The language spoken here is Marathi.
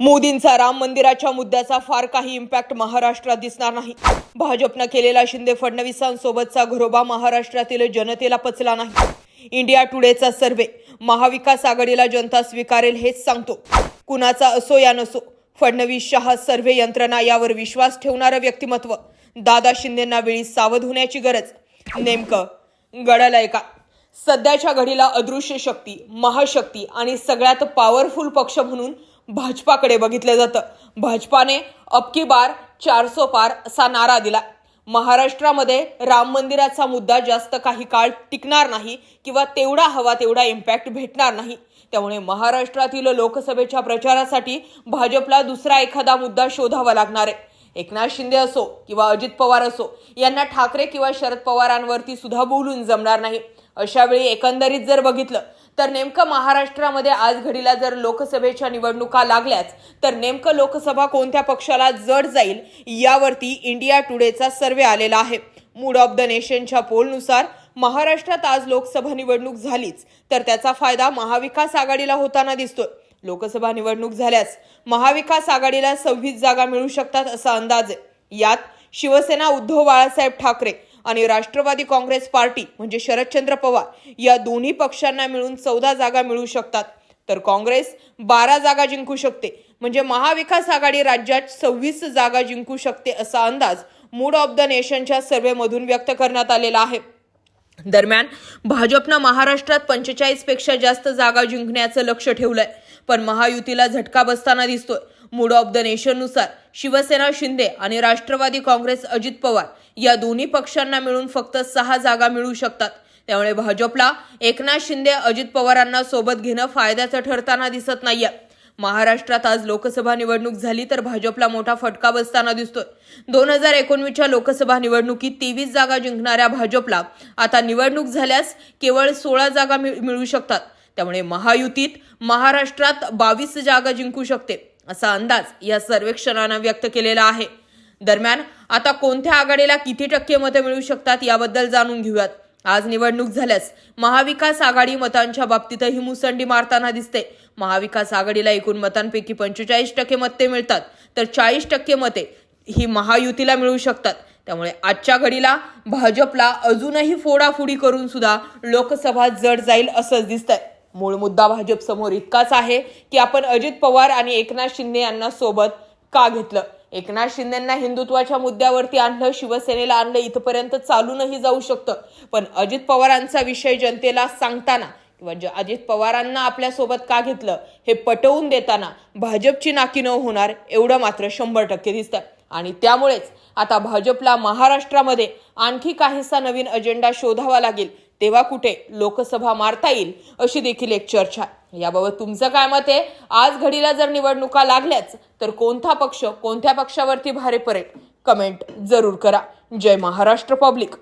मोदींचा राम मंदिराच्या मुद्द्याचा फार काही इम्पॅक्ट महाराष्ट्रात दिसणार नाही. भाजपनं केलेला शिंदे फडणवीसांसोबतचा घरोबा महाराष्ट्रातील जनतेला पचला नाही. इंडिया टुडेचा सर्वे महाविकास आघाडीला जनता स्वीकारेल हेच सांगतो. कुणाचा असो या नसो फडणवीस शहा सर्वे यंत्रणा यावर विश्वास ठेवणारं व्यक्तिमत्व दादा शिंदेंना वेळी सावध होण्याची गरज नेमकं गडलंय का? सध्याच्या घडीला अदृश्य शक्ती महाशक्ती आणि सगळ्यात पॉवरफुल पक्ष म्हणून भाजपाकडे बघितलं जातं. भाजपाने अबकी बार चारसो पार असा नारा दिला. महाराष्ट्रामध्ये राम मंदिराचा मुद्दा जास्त काही काळ टिकणार नाही किंवा तेवढा हवा तेवढा इम्पॅक्ट भेटणार नाही. त्यामुळे महाराष्ट्रातील लोकसभेच्या प्रचारासाठी भाजपला दुसरा एखादा मुद्दा शोधावा लागणार आहे. एकनाथ शिंदे असो किंवा अजित पवार असो यांना ठाकरे किंवा शरद पवारांवरती सुद्धा बोलून जमणार नाही. अशावेळी एकंदरीत जर बघितलं तर नेमकं महाराष्ट्रामध्ये आज घडीला जर लोकसभेच्या निवडणुका लागल्याच तर नेमकं लोकसभा कोणत्या पक्षाला जड जाईल यावरती इंडिया टुडेचा सर्वे आलेला आहे. मूड ऑफ द नेशनच्या पोलनुसार महाराष्ट्रात आज लोकसभा निवडणूक झालीच तर त्याचा फायदा महाविकास आघाडीला होताना दिसतोय. लोकसभा निवडणूक झाल्यास महाविकास आघाडीला सव्वीस जागा मिळू शकतात असा अंदाज आहे. यात शिवसेना उद्धव बाळासाहेब ठाकरे आणि राष्ट्रवादी काँग्रेस पार्टी म्हणजे शरदचंद्र पवार या दोन्ही पक्षांना मिळून चौदा जागा मिळू शकतात. तर काँग्रेस बारा जागा जिंकू शकते. म्हणजे महाविकास आघाडी राज्यात सव्वीस जागा जिंकू शकते असा अंदाज मूड ऑफ द नेशनच्या सर्व्हेमधून व्यक्त करण्यात आलेला आहे. दरम्यान भाजपनं महाराष्ट्रात पंचेचाळीसपेक्षा जास्त जागा जिंकण्याचं लक्ष ठेवलंय. पण महायुतीला झटका बसताना दिसतोय. मूड ऑफ द नेशननुसार शिवसेना शिंदे आणि राष्ट्रवादी काँग्रेस अजित पवार या दोन्ही पक्षांना मिळून फक्त सहा जागा मिळू शकतात. त्यामुळे भाजपला एकनाथ शिंदे अजित पवारांना सोबत घेणं फायद्याचं ठरताना दिसत नाहीये. महाराष्ट्रात आज लोकसभा निवडणूक झाली तर भाजपला मोठा फटका बसताना दिसतोय. दोन हजार एकोणवीसच्या लोकसभा निवडणुकीत तेवीस जागा जिंकणाऱ्या भाजपला आता निवडणूक झाल्यास केवळ सोळा जागा मिळू शकतात. त्यामुळे महायुतीत महाराष्ट्रात बावीस जागा जिंकू शकते. असा अंदाज या सर्वेक्षणानं व्यक्त केलेला आहे. दरम्यान आता कोणत्या आघाडीला किती टक्के मते मिळू शकतात याबद्दल जाणून घेऊयात. आज निवडणूक झाल्यास महाविकास आघाडी मतांच्या बाबतीतही मुसंडी मारताना दिसते. महाविकास आघाडीला एकूण मतांपैकी पंचेचाळीस टक्के मते मिळतात तर चाळीस टक्के मते ही महायुतीला मिळू शकतात. त्यामुळे आजच्या घडीला भाजपला अजूनही फोडाफोडी करून सुद्धा लोकसभा जड जाईल असंच दिसतंय. मूळ मुद्दा भाजप समोर इतकाच आहे की आपण अजित पवार आणि एकनाथ शिंदे यांना सोबत का घेतलं? एकनाथ शिंदेंना हिंदुत्वाच्या मुद्द्यावरती आणलं शिवसेनेला आणलं इथपर्यंत चालूनही जाऊ शकतं. पण अजित पवारांचा विषय जनतेला सांगताना किंवा ज- अजित पवारांना आपल्यासोबत का घेतलं हे पटवून देताना भाजपची नाकी न होणार एवढं मात्र शंभर टक्के दिसतं आणि त्यामुळेच आता भाजपला महाराष्ट्रामध्ये आणखी काहीसा नवीन अजेंडा शोधावा लागेल तेव्हा कुठे लोकसभा मारता येईल अशी देखील एक चर्चा आहे. याबाबत तुमचं काय मत आहे? आज घडीला जर निवडणुका लागल्याच तर कोणता पक्ष कोणत्या पक्षावरती भारे पडेल? कमेंट जरूर करा. जय महाराष्ट्र पब्लिक.